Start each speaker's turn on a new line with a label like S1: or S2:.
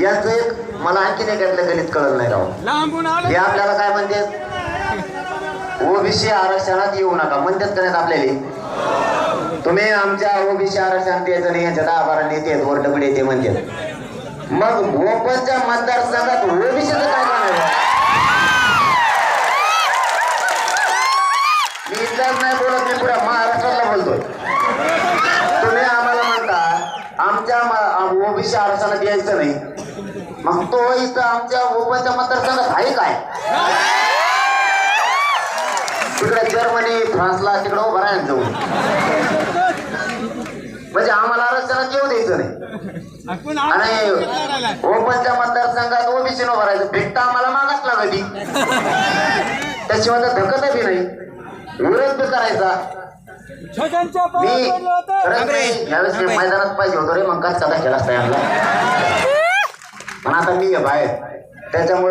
S1: याचं एक मला आणखीन एक यातलं गणित कळलं नाही राव. हे आपल्याला काय म्हणते? ओबीसी आरक्षणात येऊ नका. म्हणतात का आपल्याला. तुम्ही आमच्या ओबीसी आरक्षणात यायचं नाही यांच्या दहा बारा नेते आहेत वरडबडे येते म्हणतात मग ओपनच्या मतदारसंघात ओबीसीचं काय करणार मी इथलाच नाही बोलत मी पुऱ्या महाराष्ट्राला बोलतोय. तुम्ही आम्हाला म्हणता आमच्या ओबीसी आरक्षणात यायचं नाही. मग तो इथं आमच्या ओपनच्या मतदारसंघात आहे काय? तिकडे जर्मनी फ्रान्सला तिकडे उभा राहायला जाऊन. म्हणजे आम्हाला आरक्षणात येऊ द्यायचं नाही. आणि ओपनच्या मतदारसंघात ओबीसी न भरायचं भेटता आम्हाला मागाच लागली त्याशिवाय तर धकत बी नाही. विरोध बी करायचा. मी खरंच यावेळेस मैदानात पाहिजे होतो रे मग काय सदा केला पण आता मी आहे बाहेर. त्याच्यामुळे